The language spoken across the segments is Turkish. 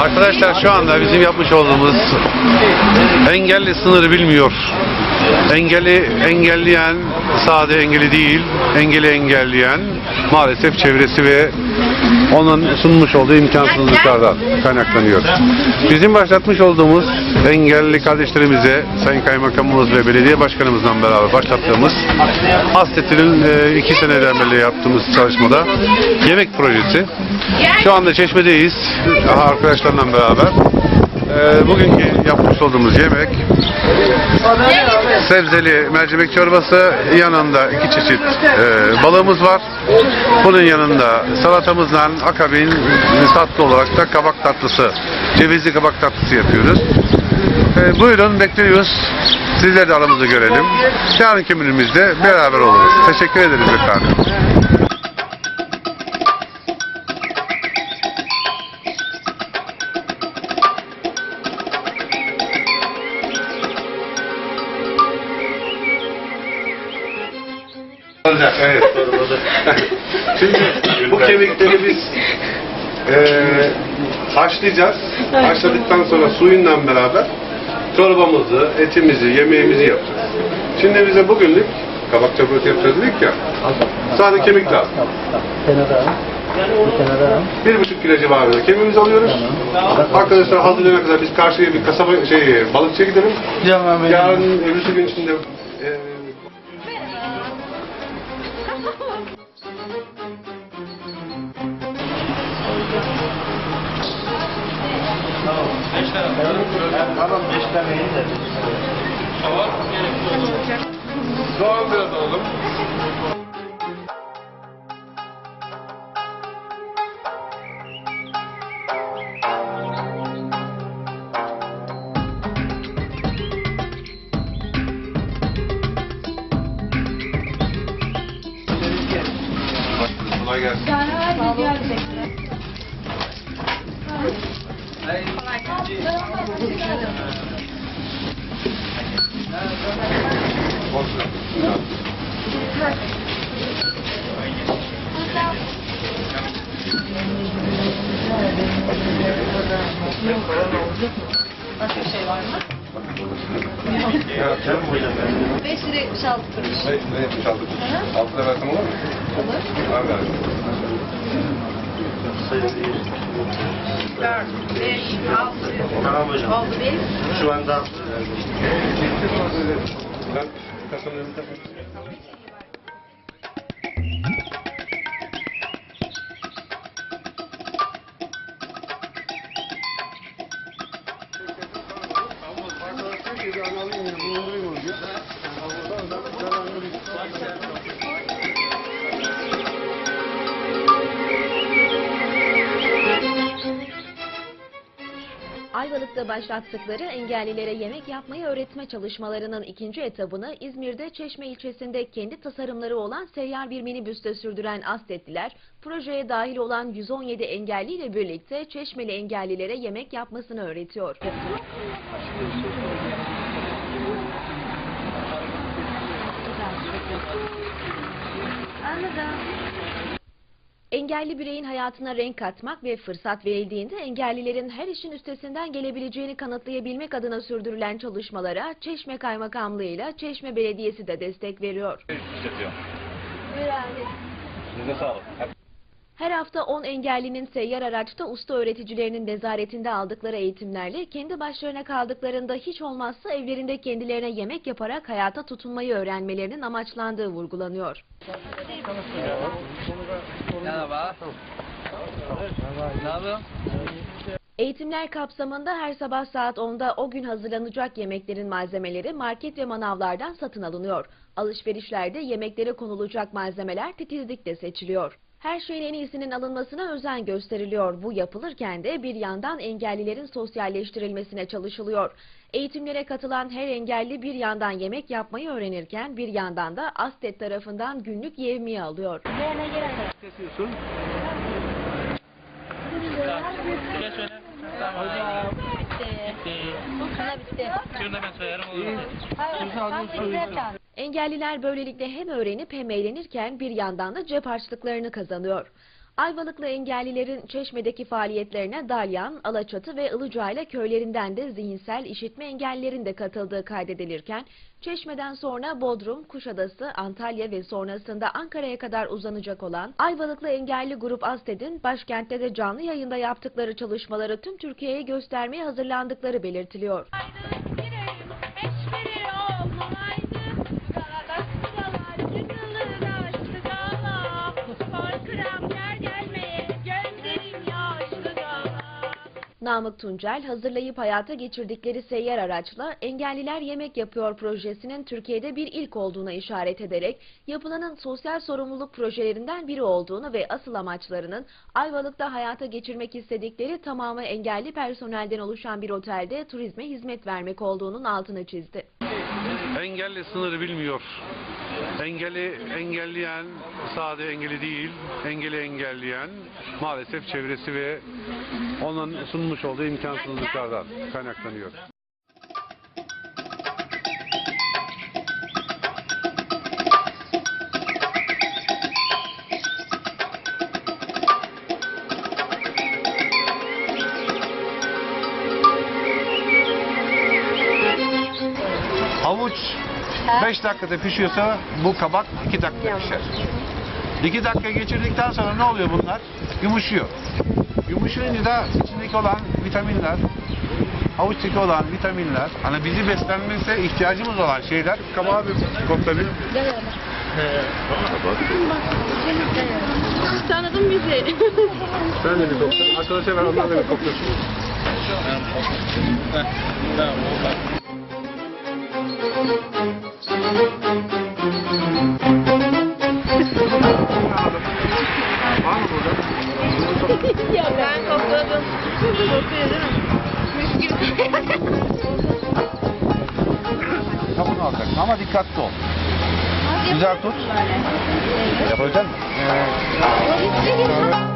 Arkadaşlar şu anda bizim yapmış olduğumuz engelli sınırı bilmiyor. Engelli engelleyen sade engelli değil, engeli engelleyen maalesef çevresi ve onun sunmuş olduğu imkansızlıklardan kaynaklanıyor. Bizim başlatmış olduğumuz engelli kardeşlerimize Sayın Kaymakamımız ve belediye başkanımızla beraber başlattığımız Hastettin'in e, iki seneden beri yaptığımız çalışmada yemek projesi. Şu anda Çeşme'deyiz arkadaşlarla beraber. E, bugünkü yapmış olduğumuz yemek sebzeli mercimek çorbası yanında iki çeşit e, balığımız var. Bunun yanında salatamızla akabin tatlı olarak da kabak tatlısı, cevizli kabak tatlısı yapıyoruz. E, buyurun bekliyoruz. Sizler de aramızda görelim. Yarınki günümüzde beraber oluruz. Teşekkür ederiz efendim. Olacak, evet. Şimdi bu kemikleri biz eee haşlayacağız. Haşladıktan sonra suyundan beraber çorbamızı, etimizi, yemeğimizi yapacağız. Şimdi bize bugünlük kabak çorbası yapacağız dedik ya. Sadece kemik lazım. Bir buçuk kilo civarında kemiğimizi alıyoruz. Arkadaşlar hazırlayana kadar biz karşıya bir kasaba şey balıkçıya gidelim. Yarın öbürsü gün içinde e, eee Tamam beş tane iyi de. soğan biraz alalım. Kolay gelsin. Olsun. Başka şey var mı? Ya, canım bu yüzden. 5 lira 76 kuruş. Ne, ne yapmış aldık? Altı da versem olur mu? Olur. Var ver. 4, 5, 6, Tamam hocam. oldu 5. Şu anda Ben kasanın önünde Ayvalık'ta başlattıkları engellilere yemek yapmayı öğretme çalışmalarının ikinci etabını İzmir'de Çeşme ilçesinde kendi tasarımları olan seyyar bir minibüste sürdüren Astetliler, projeye dahil olan 117 engelliyle birlikte Çeşmeli engellilere yemek yapmasını öğretiyor. Engelli bireyin hayatına renk katmak ve fırsat verildiğinde engellilerin her işin üstesinden gelebileceğini kanıtlayabilmek adına sürdürülen çalışmalara Çeşme Kaymakamlığı ile Çeşme Belediyesi de destek veriyor. Her hafta 10 engellinin seyyar araçta usta öğreticilerinin nezaretinde aldıkları eğitimlerle kendi başlarına kaldıklarında hiç olmazsa evlerinde kendilerine yemek yaparak hayata tutunmayı öğrenmelerinin amaçlandığı vurgulanıyor. Merhaba. Yapıyorsun? Eğitimler kapsamında her sabah saat 10'da o gün hazırlanacak yemeklerin malzemeleri market ve manavlardan satın alınıyor. Alışverişlerde yemeklere konulacak malzemeler titizlikle seçiliyor. Her şeyin en iyisinin alınmasına özen gösteriliyor. Bu yapılırken de bir yandan engellilerin sosyalleştirilmesine çalışılıyor. Eğitimlere katılan her engelli bir yandan yemek yapmayı öğrenirken bir yandan da ASTET tarafından günlük yevmiye alıyor. Şöyle söyle. Engelliler böylelikle hem öğrenip hem eğlenirken bir yandan da cep harçlıklarını kazanıyor. Ayvalıklı engellilerin Çeşme'deki faaliyetlerine Dalyan, Alaçatı ve Ilıcayla köylerinden de zihinsel işitme engellilerin de katıldığı kaydedilirken, Çeşme'den sonra Bodrum, Kuşadası, Antalya ve sonrasında Ankara'ya kadar uzanacak olan Ayvalıklı engelli grup Asted'in başkentte de canlı yayında yaptıkları çalışmaları tüm Türkiye'ye göstermeye hazırlandıkları belirtiliyor. Eşmeri Namık Tuncel hazırlayıp hayata geçirdikleri seyyar araçla Engelliler Yemek Yapıyor projesinin Türkiye'de bir ilk olduğuna işaret ederek yapılanın sosyal sorumluluk projelerinden biri olduğunu ve asıl amaçlarının Ayvalık'ta hayata geçirmek istedikleri tamamı engelli personelden oluşan bir otelde turizme hizmet vermek olduğunun altını çizdi. Engelli sınırı bilmiyor. Engelli engelleyen sade engelli değil, engeli engelleyen maalesef çevresi ve onun sunmuş olduğu imkansızlıklardan kaynaklanıyor. Havuç 5 dakikada pişiyorsa bu kabak 2 dakikada pişer. 2 dakika geçirdikten sonra ne oluyor bunlar? Yumuşuyor. Yumuşayınca da içindeki olan vitaminler, havuçtaki olan vitaminler, hani bizi beslenmemize ihtiyacımız olan şeyler kabağa bir koklanıyor. Tanıdın bizi. Ben de bir koklarım. Arkadaşlar ben onlarla bir koklarım. Var ya ben kokladım. Kokuyor değil mi? Mis gibi. Kabuğunu alacaksın ama dikkatli ol. Güzel tut. Yapabilecek misin? Gel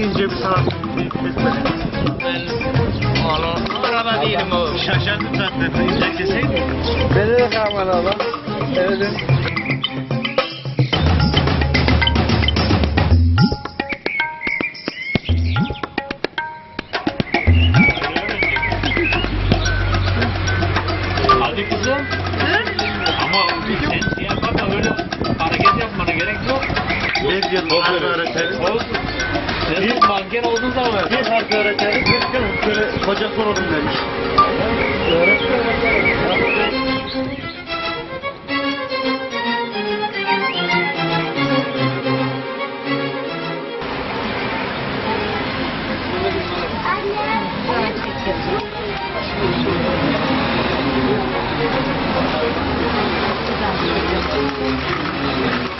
ince bir sanat. Ben Oğlum, araba değilim o. Şaşırdım zaten. İnce keseydim. Beni de kamera alın. Evet. Öğretelim. Olsun. Sen manken olduğun zaman. Bir. Bir gün şöyle koca soralım demiş.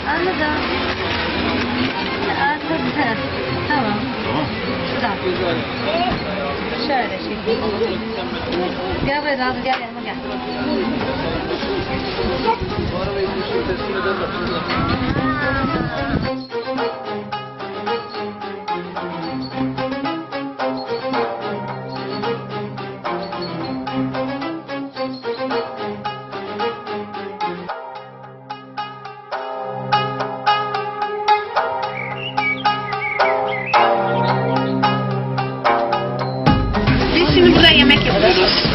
Anladım. Şöyle şey. Gel buraya Nazlı gel yanıma gel. Biz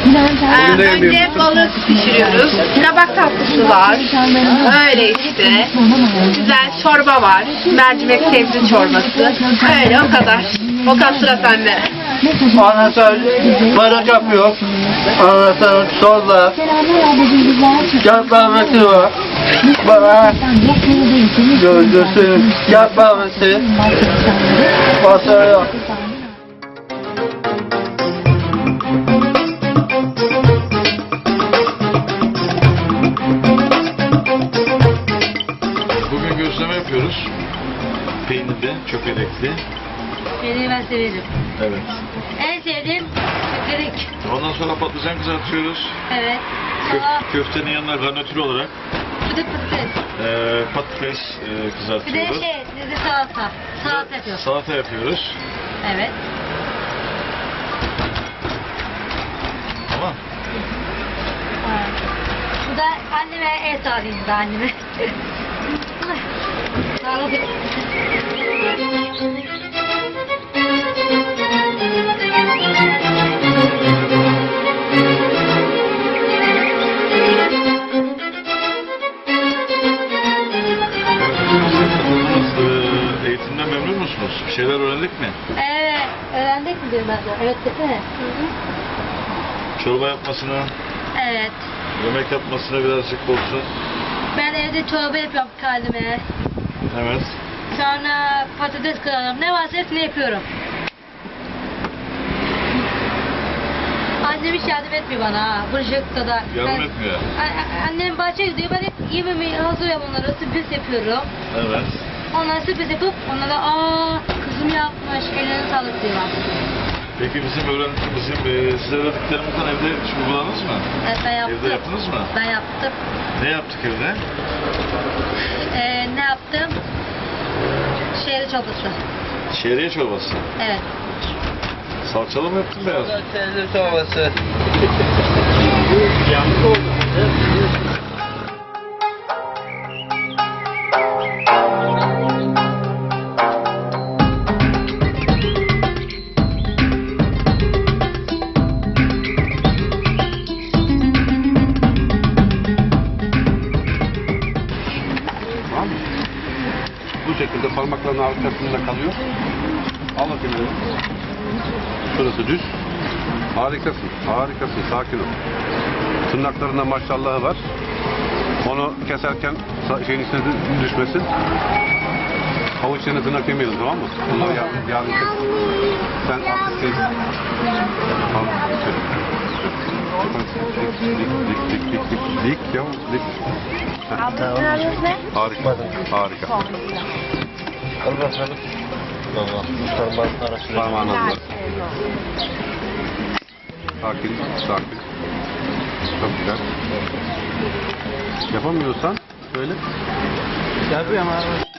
Ee, önce balık pişiriyoruz. Kabak tatlısı var. Öyle işte. Güzel çorba var. Mercimek sebze çorbası. Öyle o kadar. O kadar sıra sende. Sonra baraj yapıyor. Sonra çorba. Yapmaması var. Bana gözüsü yapmaması. Basar yok. severim. Evet. En sevdiğim kırık. Ondan sonra patlıcan kızartıyoruz. Evet. Köf, köftenin yanına garnitür olarak pıtık patates. e, patates e, Bir de kızartıyoruz. şey, bir de salata. Salata yapıyorum. Salata yapıyoruz. Evet. Tamam. Bu da anneme el sağlayayım da anneme. Sağladık. Eğitimden memnun musunuz? Bir şeyler öğrendik mi? Evet. Öğrendik mi diyorum de? Evet desene. Çorba yapmasını, Evet. yemek yapmasına birazcık olsun. Ben evde çorba yapıyorum kendime. Evet. Sonra patates kırarım. Ne varsa hepsini yapıyorum. Annem hiç yardım etmiyor bana ha. Bulaşıkta da. Yardım Ben- etmiyor. A- Annem bahçeye gidiyor. Ben hep yemeği hazırlıyorum onlara. Sürpriz yapıyorum. Evet. Onlara sürpriz yapıp onlara aa kızım yapmış. Ellerine sağlık diyorlar. Peki bizim öğren bizim e, size öğrendiklerimizden evde hiç uyguladınız mı? Evet ben yaptım. Evde yaptınız mı? Ben yaptım. Ne yaptık evde? Ee, ne yaptım? Şehri çorbası. Şehriye çorbası. Evet. Salçalı mı yaptın beyaz? mı? Teyze çorbası. Tamam mı? Parmakların arkasında kalıyor. Al bakayım elini. Şurası düz. Harikasın, harikasın. Sakin ol. Tırnaklarında maşallahı var. Onu keserken şeyin içine dü- düşmesin. Havuç içine tırnak yemeyelim tamam mı? Bunları yarın, yarın kes. Sen şey... Tamam. Dik, dik, dik, dik, dik, dik, yavrum, dik. Heh. Harika, harika. Al bakalım. Tamam. Parmağını arasına. Parmağını aldılar. Sakin, sakin. Çok güzel. Yapamıyorsan söyle. Yapıyorum abi.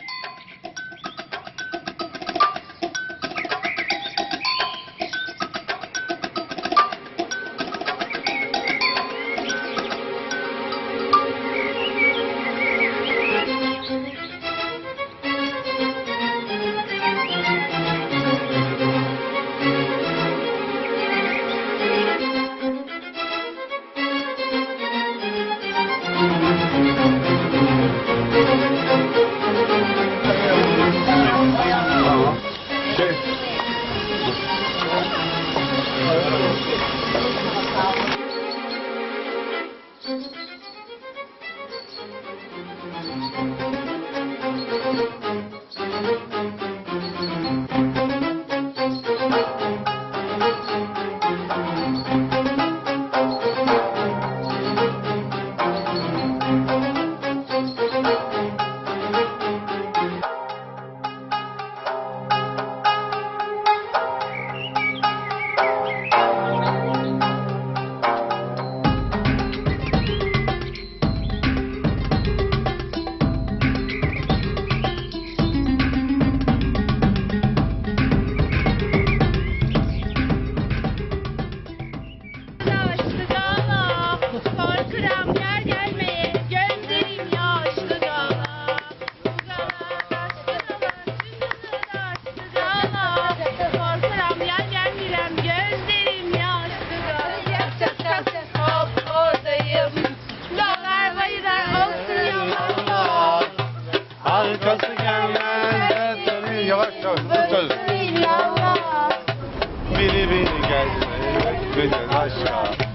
Stop.